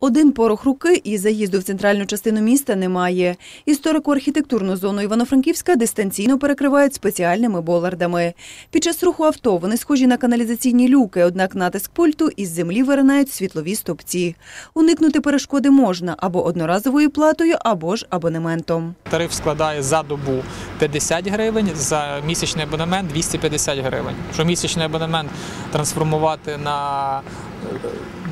Один порох руки і заїзду в центральну частину міста немає. Історико-архітектурну зону Івано-Франківська дистанційно перекривають спеціальними болардами. Під час руху авто вони схожі на каналізаційні люки, однак натиск пульту із землі виринають світлові стовпці. Уникнути перешкоди можна або одноразовою платою, або ж абонементом. Тариф складає за добу 50 гривень, за місячний абонемент 250 гривень. Якщо місячний абонемент трансформувати на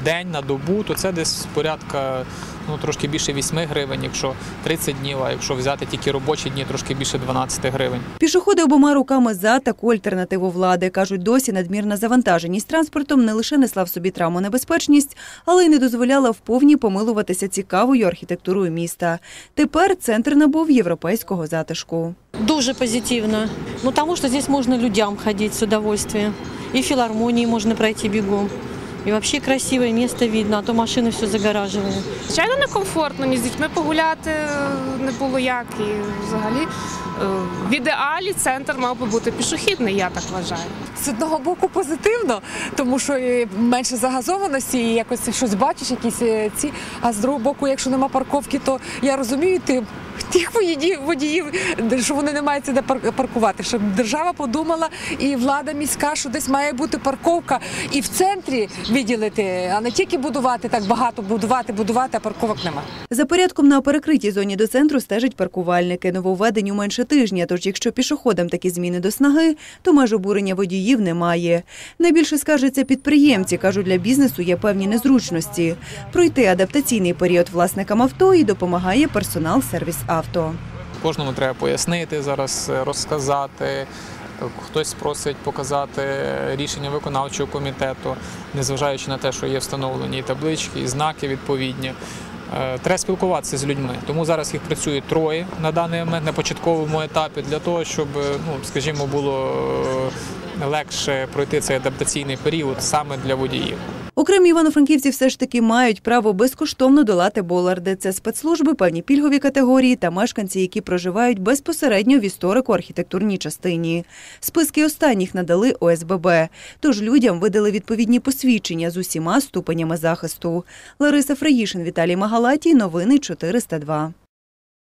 день, на добу, то це десь порядка ну, трошки більше 8 гривень, якщо 30 днів, а якщо взяти тільки робочі дні, трошки більше 12 гривень. Пішоходи обома руками за таку альтернативу влади. Кажуть, досі надмірна завантаженість транспортом не лише несла в собі травмонебезпечність, але й не дозволяла вповні помилуватися цікавою архітектурою міста. Тепер центр набув європейського затишку. Дуже позитивно. Ну, потому что здесь можно людям ходить с удовольствием. И в филармонии можно пройти бегом. И вообще красивое место видно, а то машины все загораживают. Звичайно, некомфортно. Мені з дітьми погуляти не було як. І взагалі е, в ідеалі центр мав би бути пішохідний, я так вважаю. з одного боку позитивно, тому що е, менше загазованості і якось щось бачиш, якісь е, ці. А з другого боку, якщо нема парковки, то я розумію ти. Тих водіїв, що вони не мають де пар- паркувати, щоб держава подумала і влада міська, що десь має бути парковка і в центрі виділити, а не тільки будувати так багато, будувати, будувати, а парковок нема. За порядком на перекритій зоні до центру стежать паркувальники. Нововведенню менше тижня, тож якщо пішоходам такі зміни до снаги, то меж обурення водіїв немає. Найбільше скаржаться підприємці, кажуть, для бізнесу є певні незручності. Пройти адаптаційний період власникам авто і допомагає персонал сервіс авто. Кожному треба пояснити зараз, е, розказати. Хтось просить показати рішення виконавчого комітету, незважаючи на те, що є встановлені таблички, і знаки відповідні. Е, Треба спілкуватися з людьми. Тому зараз їх працює троє на даний момент на початковому етапі для того, щоб, е, ну скажімо, було е, легше пройти цей адаптаційний період саме для водіїв. Окремі івано-франківці все ж таки мають право безкоштовно долати боларди. Це спецслужби, певні пільгові категорії та мешканці, які проживають безпосередньо в історико-архітектурній частині. Списки останніх надали ОСББ. Тож людям видали відповідні посвідчення з усіма ступенями захисту. Лариса Фраїшин, Віталій Магалатій. Новини 402.